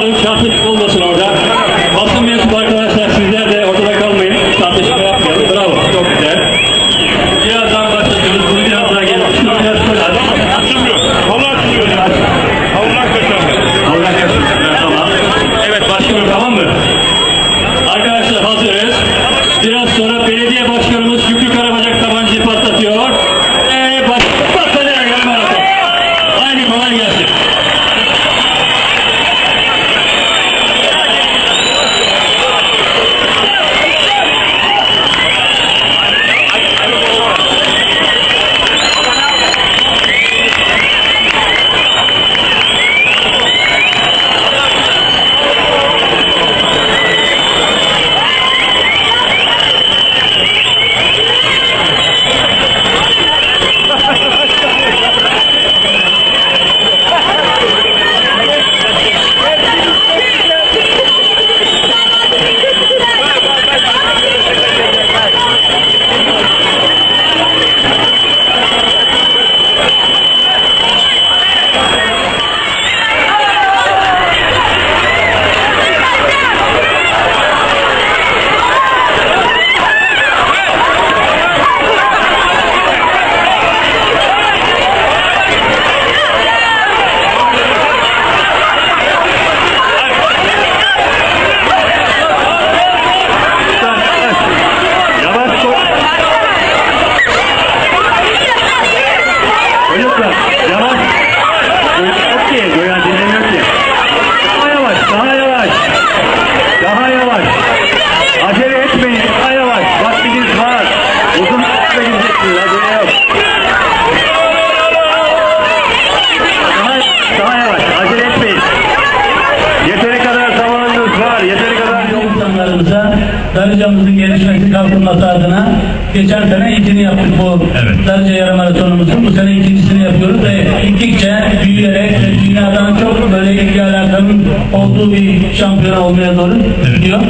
kalın, çarpışık olmasın orada. Basın mensup arkadaşlar sizler de ortada kalmayın. Çarpışık yapmayalım. Bravo. Çok güzel. Birazdan başlatıyoruz. Bunu biraz daha gelin. Şunu biraz şöyle. Açılmıyor. Havlu açılmıyor. Havlu kaçırdı. Havlu kaçırdı. Evet başlıyor tamam mı? Arkadaşlar hazırız. Biraz sonra belediye başkanımız Şükrü Karabacak tabancayı patlatıyor. Eee başlıyor. Darıca'mızın gelişmesi kalkınması adına geçen sene ilkini yaptık bu Evet. Darıca yarım maratonumuzun. Bu sene ikincisini yapıyoruz ve gittikçe büyüyerek dünyadan çok böyle ilgi alakanın olduğu bir şampiyon olmaya doğru gidiyor.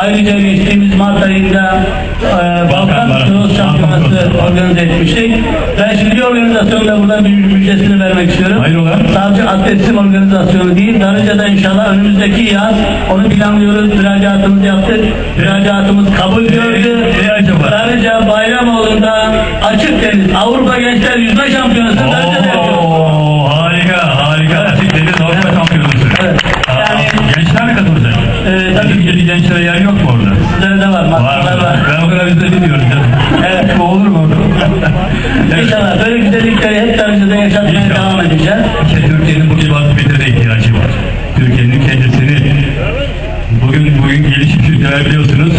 Ayrıca geçtiğimiz Mart ayında e, Balkan Cross Şampiyonası organize etmiştik. Ben şimdi bir organizasyonda burada bir müjdesini vermek istiyorum. Hayrola? Sadece atletizm organizasyonu değil, Darıca'da inşallah önümüzdeki yaz onu planlıyoruz, müracaatımızı yaptık. Müracaatımız kabul gördü. acaba? Darıca Bayramoğlu'nda açık deniz Avrupa Gençler Yüzme Şampiyonası Darıca'da yapıyoruz. Oo, harika, harika. Açık deniz Avrupa şampiyonusu. Evet. Aa, Yani- gençler mi katılacak? Ee, tabii. Türkiye'de gençlere yer yok mu orada? Sizlere de var, Var var. Ben o kadar izlemiyorum canım. Evet. Bu olur mu? evet. İnşallah böyle güzellikleri hep Darıca'da yaşatmaya İnşallah. devam edeceğiz. İşte Türkiye'nin bu gibi aktivitelere ihtiyacı var. Türkiye'nin kendisini bugün bugün gelişmiş ülkeler biliyorsunuz